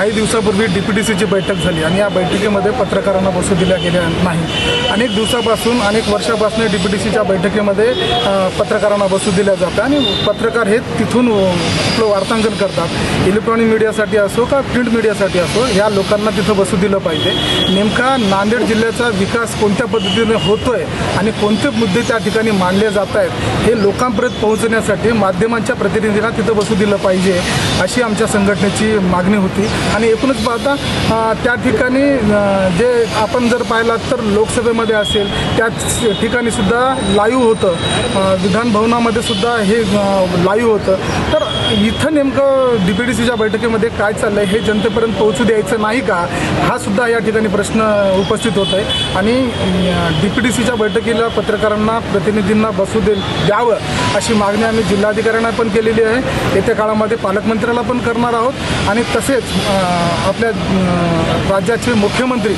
काही दिवसापूर्वी D P D सीची बैठक झाली आणि या बैठकीमध्ये पत्रकारांना बसू दिल्या गेल्या नाही. अनेक दिवसापासून अनेक वर्षापासून डी पी डी सीच्या बैठकीमध्ये पत्रकारांना बसू दिल्या जातं आणि पत्रकार हे तिथून आपलं वार्तांकन करतात. इलेक्ट्रॉनिक मीडियासाठी असो का प्रिंट मीडियासाठी असो ह्या लोकांना तिथं बसू दिलं पाहिजे. नेमका नांदेड जिल्ह्याचा विकास कोणत्या पद्धतीने होतोय आणि कोणते मुद्दे त्या ठिकाणी मांडले जात आहेत हे लोकांपर्यंत पोहोचण्यासाठी माध्यमांच्या प्रतिनिधींना तिथं बसू दिलं पाहिजे अशी आमच्या संघटनेची मागणी होती. आणि एकूणच पाहता त्या ठिकाणी जे आपण जर पाहिलात तर लोकसभेमध्ये असेल त्याच ठिकाणी सुद्धा लाईव्ह होतं. विधानभवनामध्ये सुद्धा हे लाईव्ह होतं. इथं नेमकं डी पी डी सीच्या बैठकीमध्ये काय चाललंय हे जनतेपर्यंत पोहोचू द्यायचं नाही का हा सुद्धा या ठिकाणी प्रश्न उपस्थित होत आहे आणि डी पी डी सीच्या बैठकीला पत्रकारांना प्रतिनिधींना बसू दे द्यावं अशी मागणी आम्ही जिल्हाधिकाऱ्यांना पण केलेली आहे. येत्या काळामध्ये पालकमंत्र्याला पण करणार आहोत. आणि तसेच आपल्या राज्याचे मुख्यमंत्री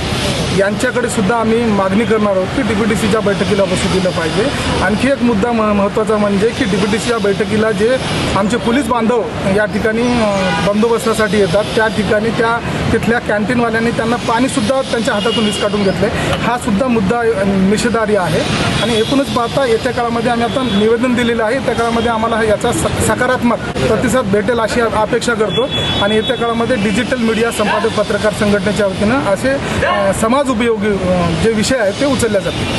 यांच्याकडे सुद्धा आम्ही मागणी करणार आहोत की डी पी टी सीच्या बैठकीला बसू दिलं पाहिजे. आणखी एक मुद्दा म महत्त्वाचा म्हणजे की डी पी टी सीच्या बैठकीला जे आमचे पोलीस बांधव या ठिकाणी बंदोबस्तासाठी येतात. त्या ठिकाणी त्या तिथल्या कॅन्टीनवाल्यांनी त्यांना पाणीसुद्धा त्यांच्या हातातून विस्काटून घेतलं आहे हा सुद्धा मुद्दा अ, निषेधार्ह आहे. आणि एकूणच पाहता येत्या काळामध्ये आम्ही आता निवेदन दिलेलं आहे. त्या काळामध्ये आम्हाला याचा स- सकारात्मक प्रतिसाद भेटेल अशी अपेक्षा करतो. आणि येत्या काळामध्ये डिजिटल मीडिया संपादक पत्रकार संघटनेच्या वतीनं असे समाज उपयोगी जे विषय आहेत ते उचलले जातील.